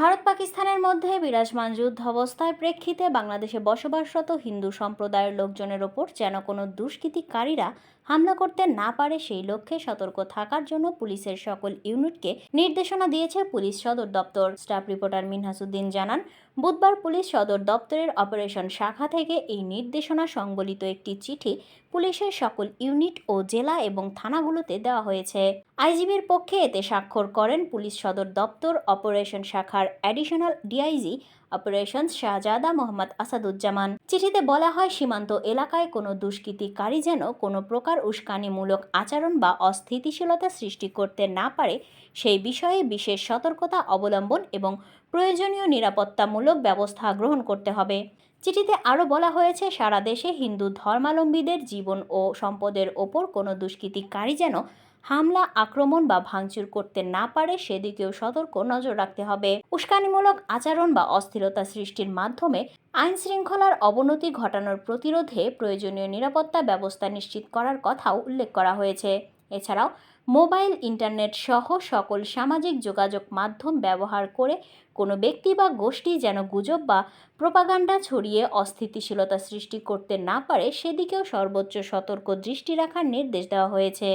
ভারত পাকিস্তানের মধ্যে বিরাজমান যুদ্ধাবস্থায় প্রেক্ষিতে বাংলাদেশে বসবাসরত হিন্দু সম্প্রদায়ের লোকজনের ওপর যেন কোনো দুষ্কৃতিকারীরা হামলা করতে না পারে, সেই লক্ষ্যে সতর্ক থাকার জন্য পুলিশের সকল ইউনিটকে নির্দেশনা দিয়েছে পুলিশ সদর দপ্তর। স্টাফ রিপোর্টার মিনহাসুদ্দিন জানান, বুধবার পুলিশ সদর দপ্তরের অপারেশন শাখা থেকে এই নির্দেশনা সংবলিত একটি চিঠি পুলিশের সকল ইউনিট ও জেলা এবং থানাগুলোতে দেওয়া হয়েছে। আইজিবির পক্ষে এতে স্বাক্ষর করেন পুলিশ সদর দপ্তর অপারেশন শাখার additional DIG operations Shahzada Mohammad Asaduzzaman. চিঠিতে বলা হয়, সীমান্ত এলাকায় কোনো দুষ্কৃতিকারী যেন কোনো প্রকার উস্কানিমূলক আচরণ বা অস্থিতিশীলতা সৃষ্টি করতে না পারে, সেই বিষয়ে বিশেষ সতর্কতা অবলম্বন এবং প্রয়োজনীয় নিরাপত্তামূলক ব্যবস্থা গ্রহণ করতে হবে। চিঠিতে আরও বলা হয়েছে, সারা দেশে হিন্দু ধর্মাবলম্বীদের জীবন ও সম্পদের ওপর কোনো দুষ্কৃতিকারী যেন হামলা, আক্রমণ বা ভাঙচুর করতে না পারে সেদিকেও সতর্ক নজর রাখতে হবে। উস্কানিমূলক আচরণ বা অস্থিরতা সৃষ্টির মাধ্যমে আইন শৃঙ্খলার অবনতি ঘটানোর প্রতিরোধে প্রয়োজনীয় নিরাপত্তা ব্যবস্থা নিশ্চিত করার কথাও উল্লেখ করা হয়েছে। এছাড়াও, মোবাইল, ইন্টারনেট সহ সকল সামাজিক যোগাযোগ মাধ্যম ব্যবহার করে কোনো ব্যক্তি বা গোষ্ঠী যেন গুজব বা প্রোপাগান্ডা ছড়িয়ে অস্থিতিশীলতা সৃষ্টি করতে না পারে, সেদিকেও সর্বোচ্চ সতর্ক দৃষ্টি রাখার নির্দেশ দেওয়া হয়েছে।